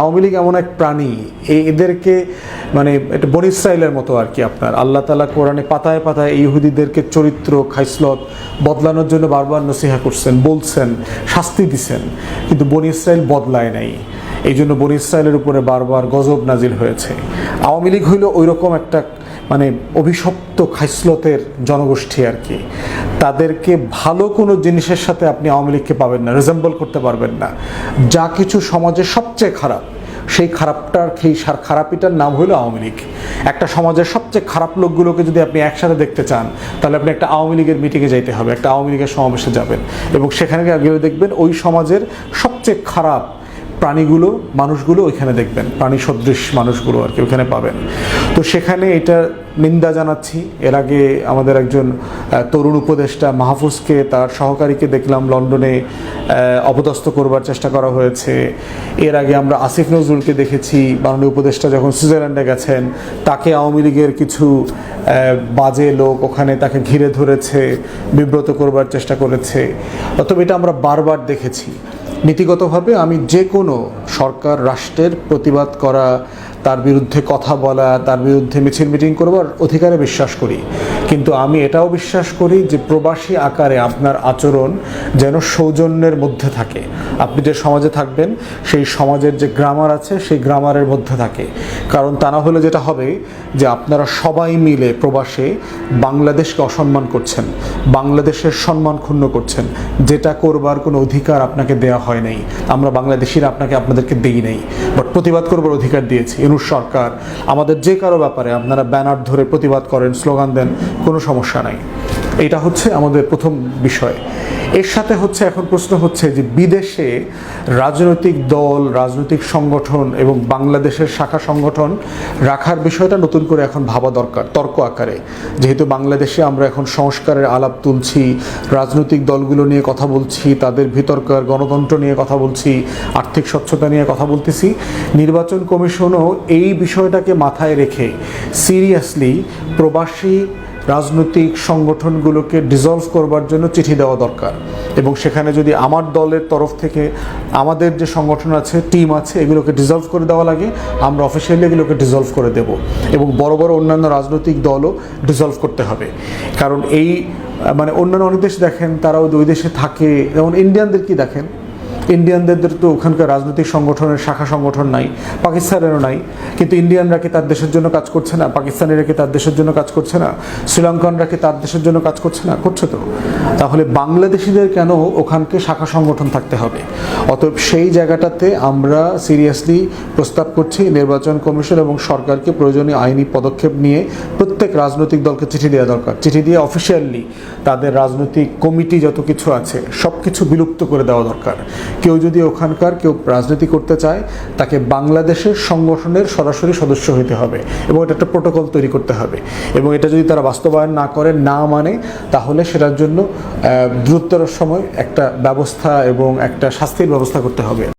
আওয়ামী লীগ এমন এক প্রাণী এদেরকে মানে একটা বন ইসরায়েলের মতো আর কি আপনার। আল্লাহ তালা কোরআনে পাতায় পাতায় ইহুদিদেরকে চরিত্র, খাইসলত বদলানোর জন্য বারবার নসিহা করছেন, বলছেন, শাস্তি দিছেন। কিন্তু বন ইসরায়েল বদলায় নাই। এই জন্য বন ইসরায়েলের উপরে বারবার গজব নাজিল হয়েছে। আওয়ামী লীগ হইল ওই রকম একটা মানে অভিশপ্ত খাইসলতের জনগোষ্ঠী আর কি। তাদেরকে ভালো কোনো জিনিসের সাথে আপনি আওয়ামী লীগকে পাবেন না রিজেম্বল করতে পারবেন না। যা কিছু সমাজে সবচেয়ে খারাপ, সেই খারাপটার সেই খারাপিটার নাম হলো আওয়ামী লীগ। একটা সমাজের সবচেয়ে খারাপ লোকগুলোকে যদি আপনি একসাথে দেখতে চান, তাহলে আপনি একটা আওয়ামী লীগের মিটিংয়ে যাইতে হবে, একটা আওয়ামী লীগের সমাবেশে যাবেন। এবং সেখানে গেলে দেখবেন ওই সমাজের সবচেয়ে খারাপ প্রাণীগুলো, মানুষগুলো ওইখানে দেখবেন। প্রাণী সদৃশ মানুষগুলো আর কি ওইখানে পাবেন। তো সেখানে এটা নিন্দা জানাচ্ছি। এর আগে আমাদের একজন তরুণ উপদেষ্টা মাহফুজকে, তার সহকারীকে দেখলাম লন্ডনে অপদস্থ করবার চেষ্টা করা হয়েছে। এর আগে আমরা আসিফ নজরুলকে দেখেছি। মাননীয় উপদেষ্টা যখন সুইজারল্যান্ডে গেছেন, তাকে আওয়ামী লীগের কিছু বাজে লোক ওখানে তাকে ঘিরে ধরেছে, বিব্রত করবার চেষ্টা করেছে। অতএব এটা আমরা বারবার দেখেছি। নীতিগতভাবে আমি যে কোনো সরকার, রাষ্ট্রের প্রতিবাদ করা, তার বিরুদ্ধে কথা বলা, তার বিরুদ্ধে মিছিল মিটিং করবার অধিকারে বিশ্বাস করি। কিন্তু আমি এটাও বিশ্বাস করি যে প্রবাসী আকারে আপনার আচরণ যেন সৌজন্যের মধ্যে থাকে। আপনি যে সমাজে থাকবেন, সেই সমাজের যে গ্রামার আছে, সেই গ্রামারের মধ্যে থাকে। কারণ তা না হলে যেটা হবে যে আপনারা সবাই মিলে প্রবাসে বাংলাদেশকে অসম্মান করছেন, বাংলাদেশের সম্মান ক্ষুণ্ণ করছেন। যেটা করবার কোনো অধিকার আপনাকে দেওয়া হয় নাই। আমরা বাংলাদেশিরা আপনাকে আপনাদেরকে দেই নাই। বাট প্রতিবাদ করবার অধিকার দিয়েছি। ইনুস সরকার, আমাদের যে কারও ব্যাপারে আপনারা ব্যানার ধরে প্রতিবাদ করেন, স্লোগান দেন কোনো সমস্যা নাই। এটা হচ্ছে আমাদের প্রথম বিষয়। এর সাথে হচ্ছে এখন প্রশ্ন হচ্ছে যে বিদেশে রাজনৈতিক দল, রাজনৈতিক সংগঠন এবং বাংলাদেশের শাখা সংগঠন রাখার বিষয়টা নতুন করে এখন ভাবা দরকার, তর্ক আকারে। যেহেতু বাংলাদেশে আমরা এখন সংস্কারের আলাপ তুলছি, রাজনৈতিক দলগুলো নিয়ে কথা বলছি, তাদের ভিতরকার গণতন্ত্র নিয়ে কথা বলছি, আর্থিক স্বচ্ছতা নিয়ে কথা বলতেছি, নির্বাচন কমিশনও এই বিষয়টাকে মাথায় রেখে সিরিয়াসলি প্রবাসী রাজনৈতিক সংগঠনগুলোকে ডিজলভ করবার জন্য চিঠি দেওয়া দরকার। এবং সেখানে যদি আমার দলের তরফ থেকে আমাদের যে সংগঠন আছে টিম আছে, এগুলোকে ডিজলভ করে দেওয়া লাগে, আমরা অফিসিয়ালি এগুলোকে ডিজলভ করে দেব। এবং বড় বড় অন্যান্য রাজনৈতিক দলও ডিজলভ করতে হবে। কারণ এই মানে অন্যান্য অনেক দেশ দেখেন, তারাও দুই দেশে থাকে। যেমন ইন্ডিয়ানদের কি দেখেন? ইন্ডিয়ানদের তো ওখানকার রাজনৈতিক সংগঠনের শাখা সংগঠন নাই, পাকিস্তানেরও নাই। কিন্তু ইন্ডিয়ানরা কি তার দেশের জন্য কাজ করছে না? পাকিস্তানিরা কি তার দেশের জন্য কাজ করছে না? শ্রীলঙ্কানরা কি তার দেশের জন্য কাজ করছে না? করছে তো। তাহলে বাংলাদেশিদের কেন ওখানকে শাখা সংগঠন থাকতে হবে? অতএব সেই জায়গাটাতে আমরা সিরিয়াসলি প্রস্তাব করছি নির্বাচন কমিশন এবং সরকারকে প্রয়োজনীয় আইনি পদক্ষেপ নিয়ে প্রত্যেক রাজনৈতিক দলকে চিঠি দেওয়া দরকার। চিঠি দিয়ে অফিসিয়ালি তাদের রাজনৈতিক কমিটি যত কিছু আছে সব কিছু বিলুপ্ত করে দেওয়া দরকার। কেউ যদি ওখানকার কেউ রাজনীতি করতে চায়, তাকে বাংলাদেশের সংগঠনের সরাসরি সদস্য হইতে হবে এবং এটা একটা প্রোটোকল তৈরি করতে হবে। এবং এটা যদি তারা বাস্তবায়ন না করে, না মানে তাহলে সেটার জন্য দ্রুততর সময় একটা ব্যবস্থা এবং একটা শাস্তির ব্যবস্থা করতে হবে।